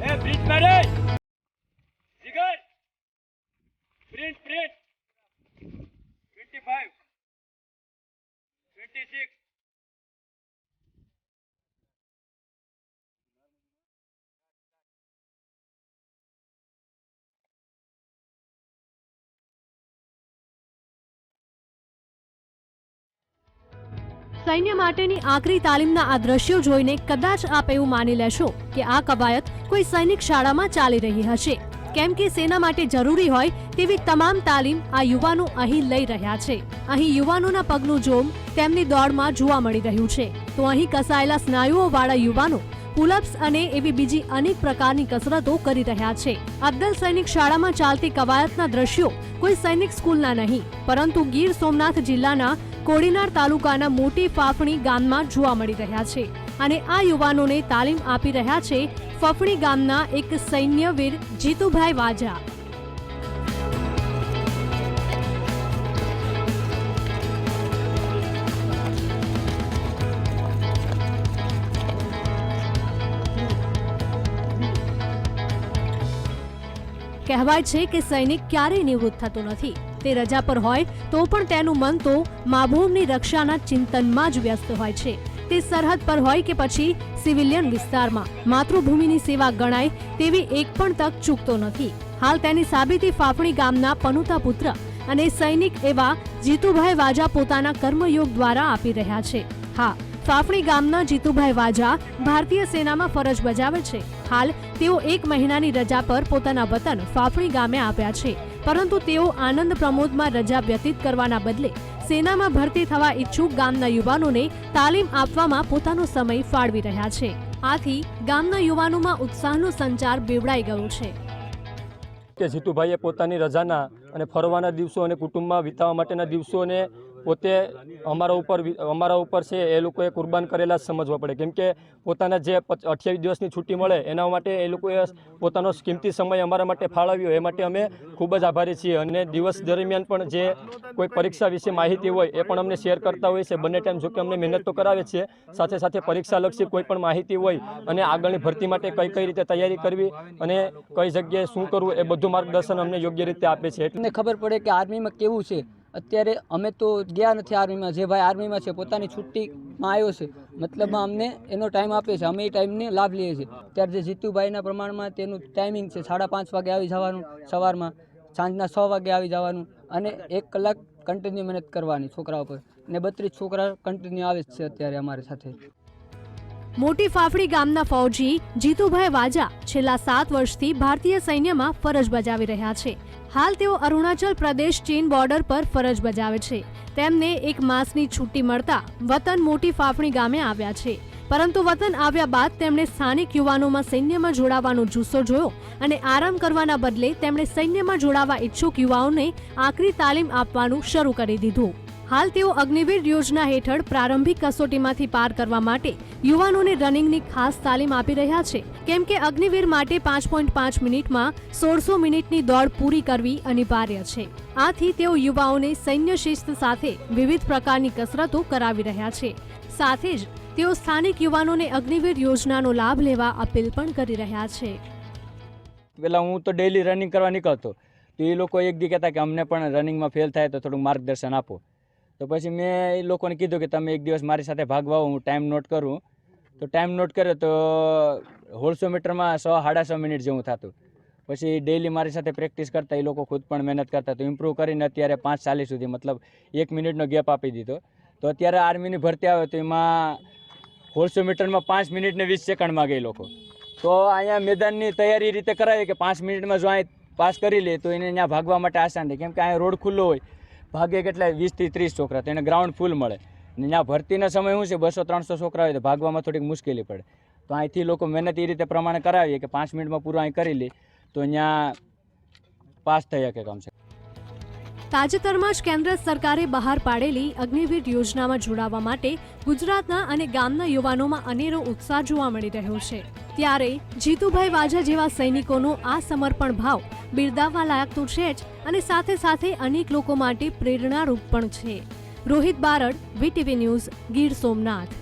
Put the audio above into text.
એ bridge marriage Jigar! Print print 25 26 સૈન્ય માટેની આકરી તાલીમના આ દ્રશ્યો જોઈને કદાચ આપ એવું માની લેશો કે આ કવાયત કોઈ સૈનિક શાળામાં ચાલી રહી હશે. કેમ કે સેના માટે જરૂરી હોય તેવી તમામ તાલીમ આ યુવાનો અહીં લઈ રહ્યા છે. અહીં યુવાનોના પગનું જોમ તેમની દોડમાં જોવા મળી રહ્યું છે. તો અહીં કસાયેલા સ્નાયુઓવાળા યુવાનો પુલઅપ્સ અને એવી બીજી અનેક પ્રકારની કસરતો કરી રહ્યા છે. અબ્દલ સૈનિક શાળામાં ચાલતી કવાયતના દ્રશ્યો કોઈ સૈનિક સ્કૂલના નહીં, પરંતુ ગીર સોમનાથ જિલ્લાના કોડીનાર તાલુકાના મોટી ફાફણી ગામમાં જોવા મળી રહ્યા છે અને આ યુવાનોને તાલીમ આપી રહ્યા છે ફફણી ગામના એક સૈન્યવીર જીતુભાઈ વાજા. કહેવાય છે કે સૈનિક ક્યારેય નિવૃત્ત થતો નથી. તે રજા પર હોય, તો પણ તેનું મન તો માભૂમની રક્ષાના ચિંતનમાં જ વ્યસ્ત હોય છે. તે સરહદ પર હોય કે પછી સિવિલિયન વિસ્તારમાં, માતૃભૂમિની સેવા ગણાય તેવી એક પણ તક ચૂકતો નથી. હાલ તેની સાબિતી ફાફણી ગામના પનુતા પુત્ર અને સૈનિક એવા જીતુભાઈ વાજા પોતાના કર્મયોગ દ્વારા આપી રહ્યા છે. હા, ફાફણી ગામના જીતુભાઈ વાજા ભારતીય સેનામાં ફરજ બજાવે છે. હાલ, તેઓ એક મહિનાની રજા પર પોતાના વતન ફાફણી ગામે આવ્યા છે. પરંતુ તેઓ આનંદ પ્રમોદમાં રજા વ્યતીત કરવાના બદલે સેનામાં ભરતી થવા ઈચ્છુક ગામના યુવાનોને તાલીમ આપવામાં પોતાનો સમય ફાળવી રહ્યા છે. આથી ગામના યુવાનોમાં ઉત્સાહનો સંચાર બેવડાઈ ગયો છે. કે જીતુભાઈએ પોતાની રજાના અને ફરવાના દિવસો અને કુટુંબમાં વિતાવવા માટેના દિવસોને પોતે અમારા ઉપર અમારા ઉપર છે, એ લોકોએ કુરબાન કરેલા જ સમજવા પડે. કેમ કે પોતાના જે અઠ્યાવીસ દિવસની છુટ્ટી મળે, એના માટે એ લોકોએ પોતાનો કિંમતી સમય અમારા માટે ફાળવ્યો. એ માટે અમે ખૂબ જ આભારી છીએ. અને દિવસ દરમિયાન પણ જે કોઈ પરીક્ષા વિશે માહિતી હોય, એ પણ અમને શેર કરતા હોય છે. બંને ટાઈમ જોકે અમને મહેનત તો કરાવે છે, સાથે સાથે પરીક્ષાલક્ષી કોઈ પણ માહિતી હોય અને આગળની ભરતી માટે કઈ કઈ રીતે તૈયારી કરવી અને કઈ જગ્યાએ શું કરવું, એ બધું માર્ગદર્શન અમને યોગ્ય રીતે આપે છે. એટલે ખબર પડે કે આર્મીમાં કેવું છે? અત્યારે અમે તો ગયા નથી આર્મીમાં. જે ભાઈ આર્મીમાં છે, પોતાની છુટ્ટીમાં આવ્યો છે. મતલબમાં અમને એનો ટાઈમ આપે છે. અમે એ ટાઈમને લાભ લઈએ છીએ. ત્યારે જે જીતુભાઈના પ્રમાણમાં તેનું ટાઈમિંગ છે, સાડા પાંચ વાગે આવી જવાનું સવારમાં, સાંજના છ વાગે આવી જવાનું અને એક કલાક કન્ટિન્યુ મહેનત કરવાની છોકરાઓ પર ને બત્રીસ છોકરા કન્ટિન્યુ આવે જ છે અત્યારે અમારી સાથે. મોટી ફાફડી ગામના ફૌજી જીતુભાઈ વાજા છેલ્લા સાત વર્ષથી ભારતીય સૈન્યમાં ફરજ બજાવી રહ્યા છે. હાલ તેઓ અરુણાચલ પ્રદેશ ચીન બોર્ડર પર ફરજ બજાવે છે. તેમને એક માસની છુટ્ટી મળતા વતન મોટી ફાફડી ગામે આવ્યા છે. પરંતુ વતન આવ્યા બાદ તેમણે સ્થાનિક યુવાનોમાં સૈન્યમાં જોડાવાનો જુસ્સો જોયો અને આરામ કરવાના બદલે તેમણે સૈન્યમાં જોડાવા ઈચ્છુક યુવાઓને આકરી તાલીમ આપવાનું શરૂ કરી દીધું. હાલ તેઓ અગ્નિવીર યોજના હેઠળ પ્રારંભિક કસોટીમાંથી પાર કરવા માટે યુવાનોને રનિંગની ખાસ તાલીમ આપી રહ્યા છે. કેમ કે અગ્નિવીર માટે પાંચ પોઈન્ટ પાંચ મિનિટમાં સોળસો મિનિટની દોડ પૂરી કરવી અનિવાર્ય છે. આથી તેઓ યુવાઓને સૈન્ય શિસ્ત સાથે વિવિધ પ્રકારની કસરતો કરાવી રહ્યા છે. સાથે જ તેઓ સ્થાનિક યુવાનોને અગ્નિવીર યોજનાનો લાભ લેવા અપીલ પણ કરી રહ્યા છે. પેલા હું તો ડેઈલી રનિંગ કરવા નીકળતો. તો એ લોકો એક દી કહેતા કે અમને પણ રનિંગમાં ફેલ થાય તો થોડું માર્ગદર્શન આપો. તો પછી મેં એ લોકોને કીધું કે તમે એક દિવસ મારી સાથે ભાગવા હું ટાઈમ નોટ કરું. તો ટાઈમ નોટ કર્યો તો હોળસો મીટરમાં સો સાડા સો મિનિટ જેવું થતું. પછી ડેઈલી મારી સાથે પ્રેક્ટિસ કરતા, એ લોકો ખુદ પણ મહેનત કરતા. તો ઇમ્પ્રૂવ કરીને અત્યારે પાંચ ચાલીસ સુધી, મતલબ એક મિનિટનો ગેપ આપી દીધો. તો અત્યારે આર્મીની ભરતી આવે તો એમાં હોળસો મીટરમાં પાંચ મિનિટ ને વીસ સેકન્ડમાં ગઈ લોકો. તો અહીંયા મેદાનની તૈયારી રીતે કરાવી કે પાંચ મિનિટમાં જો અહીં પાસ કરી લે, તો એને અહીંયા ભાગવા માટે આસાન થાય. કેમ કે અહીંયા રોડ ખુલ્લો હોય ભાગે કેટલા? વીસથી ત્રીસ છોકરા તો એને ગ્રાઉન્ડ ફૂલ મળે. ત્યાં ભરતીના સમય શું છે? બસો, ત્રણસો છોકરા હોય તો ભાગવામાં થોડીક મુશ્કેલી પડે. તો અહીંથી લોકો મહેનત એ રીતે પ્રમાણે કરાવીએ કે પાંચ મિનિટમાં પૂરું અહીં કરી લે, તો અહીંયા પાસ થઈ શકે કમ છે. તાજેતરમાં જ કેન્દ્ર સરકારે બહાર પાડેલી અગ્નિવીર યોજનામાં જોડાવા માટે ગુજરાતના અને ગામના યુવાનોમાં અનેરો ઉત્સાહ જોવા મળી રહ્યો છે. ત્યારે જીતુભાઈ વાજા જેવા સૈનિકોનો આ સમર્પણ ભાવ બિરદાવવા લાયક તો છે જ અને સાથે સાથે અનેક લોકો માટે પ્રેરણારૂપ પણ છે. Rohit Barad, VTV news Gir Somnath.